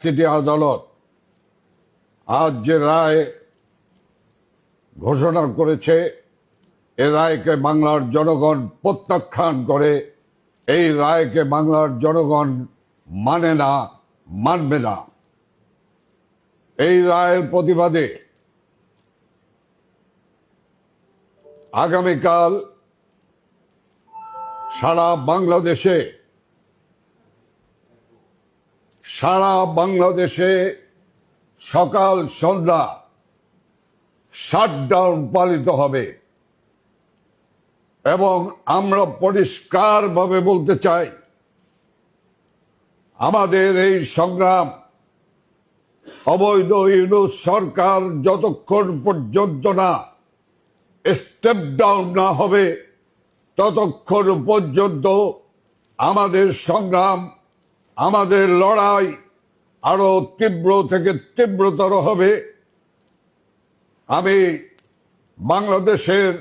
City আদালত আজ যে রায় ঘোষণা করেছে, এ রায়কে বাংলার জনগণ প্রত্যাখ্যান করে, এই রায়কে বাংলার জনগণ মানে না, মানবে না। এই রায়ের প্রতিবাদে আগামীকাল সারা বাংলাদেশে সারা বাংলাদেশে সকাল, সন্ধ্যা শাটডাউন পালিত হবে। এবং আমরা পরিষ্কারভাবে বলতে চাই, আমাদের এই সংগ্রাম, অবৈধ ইউনুস সরকার যতক্ষণ পর্যন্ত না স্টেপ ডাউন না হবে, ততক্ষণ পর্যন্ত আমাদের সংগ্রাম আমাদের লড়াই আরও তীব্র থেকে তীব্রতর হবে। আমি বাংলাদেশের